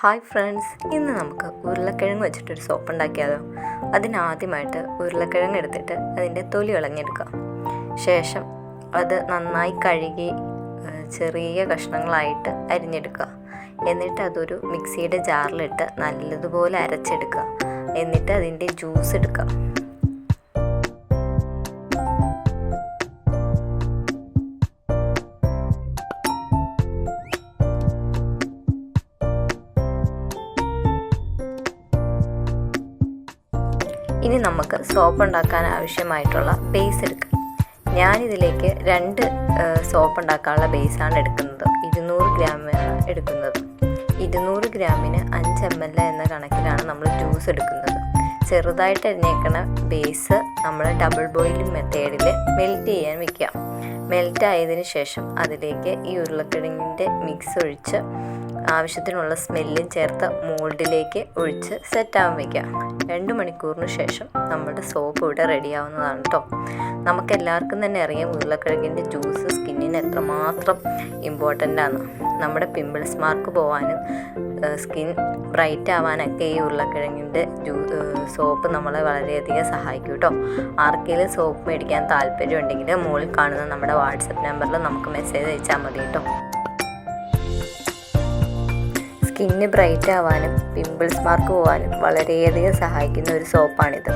Hi friends ഇന്ന് നമുക്ക് ഉരുളക്കിഴങ്ങ് വെച്ചിട്ടൊരു സോപ്പ് ഉണ്ടാക്കിയാലോ? അതിനാദ്യമായിട്ട് ഉരുളക്കിഴങ്ങ് എടുത്തിട്ട് അതിന്റെ തൊലി ഇളങ്ങിയെടുക്കുക ശേഷം അത് നന്നായി കഴുകി ചെറിയ കഷ്ണങ്ങളായിട്ട് അരിഞ്ഞെടുക്കുക. എന്നിട്ട് അതൊരു മിക്സിയുടെ ജാറിലിട്ട് നല്ലതുപോലെ അരച്ചെടുക്കുക. എന്നിട്ട് അതിന്റെ ജ്യൂസ് എടുക്കുക. ഇനി നമുക്ക് സോപ്പ് ഉണ്ടാക്കാൻ ആവശ്യമായിട്ടുള്ള ബേസ് എടുക്കാം. ഞാനിതിലേക്ക് രണ്ട് സോപ്പ് ഉണ്ടാക്കാനുള്ള ബേസാണ് എടുക്കുന്നത്. ഇരുന്നൂറ് ഗ്രാമാണ് എടുക്കുന്നത്. ഇരുന്നൂറ് ഗ്രാമിന് അഞ്ച് എം എൽ എന്ന കണക്കിലാണ് നമ്മൾ ജ്യൂസ് എടുക്കുന്നത്. ചെറുതായിട്ട് അരിഞ്ഞേക്കണ ബേസ് നമ്മൾ ഡബിൾ ബോയിലിംഗ് മെത്തേഡിൽ മെൽറ്റ് ചെയ്യാൻ വെക്കാം മെൽറ്റ് ആയതിനു ശേഷം അതിലേക്ക് ഈ ഉരുളക്കിഴങ്ങിന്റെ മിക്സ് ഒഴിച്ച് ആവശ്യത്തിനുള്ള സ്മെല്ലും ചേർത്ത് മോൾഡിലേക്ക് ഒഴിച്ച് സെറ്റാവാൻ വയ്ക്കാം രണ്ട് മണിക്കൂറിന് ശേഷം നമ്മുടെ സോപ്പ് ഇവിടെ റെഡിയാവുന്നതാണ് കേട്ടോ നമുക്ക് എല്ലാവർക്കും തന്നെ അറിയാം ഉരുളക്കിഴങ്ങിന്റെ ജ്യൂസ് സ്കിന്നിന് എത്രമാത്രം ഇമ്പോർട്ടന്റ് ആണ്. നമ്മുടെ പിമ്പിൾസ് മാർക്ക് പോകാനും സ്കിൻ ബ്രൈറ്റ് ആവാനൊക്കെ ഈ ഉരുളക്കിഴങ്ങിന്റെ ജ്യൂ സോപ്പ് നമ്മളെ വളരെയധികം സഹായിക്കും കേട്ടോ ആർക്കെങ്കിലും സോപ്പ് മേടിക്കാൻ താല്പര്യമുണ്ടെങ്കിൽ മുകളിൽ കാണുന്ന നമ്മുടെ വാട്സപ്പ് നമ്പറിൽ നമുക്ക് മെസ്സേജ് അയച്ചാൽ മതി കേട്ടോ. സ്കിന്ന് ബ്രൈറ്റ് ആവാനും പിമ്പിൾസ് മാർക്ക് പോവാനും വളരെയധികം സഹായിക്കുന്ന ഒരു സോപ്പാണിത്.